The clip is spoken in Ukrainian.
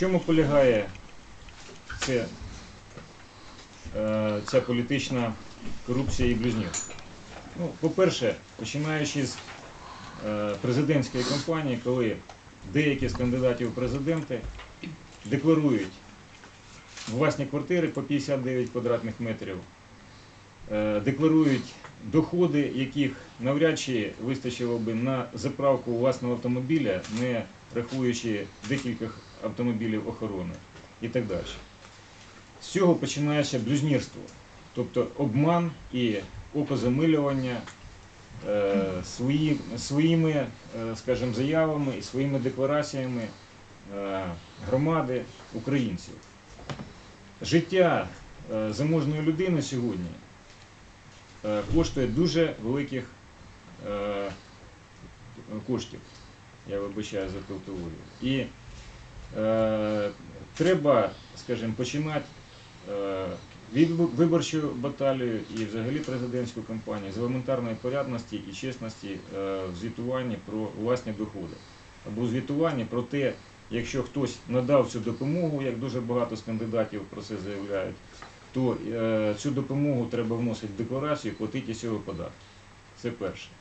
чому полягає це, е, ця політична корупція і блюзнірство? Ну, по-перше, починаючи з е, президентської кампанії, коли деякі з кандидатів у президенти декларують власні квартири по 59 квадратних метрів, е, декларують доходи, яких навряд чи вистачило би на заправку власного автомобіля, не рахуючи декілька автомобілів охорони і так далі. З цього починається блюзнірство, тобто обман і окозамилювання е, свої, своїми, е, скажімо, заявами і своїми деклараціями е, громади українців. Життя заможної людини сьогодні коштує дуже великих коштів. Я вибачаю за тавтологію. І е, треба, скажімо, починати е, від ви- виборчу баталію і взагалі президентську кампанію з елементарної порядності і чесності е, в звітуванні про власні доходи. Або звітуванні про те, якщо хтось надав цю допомогу, як дуже багато з кандидатів про це заявляють, то е, цю допомогу треба вносити в декларацію і платити з цього податки. Це перше.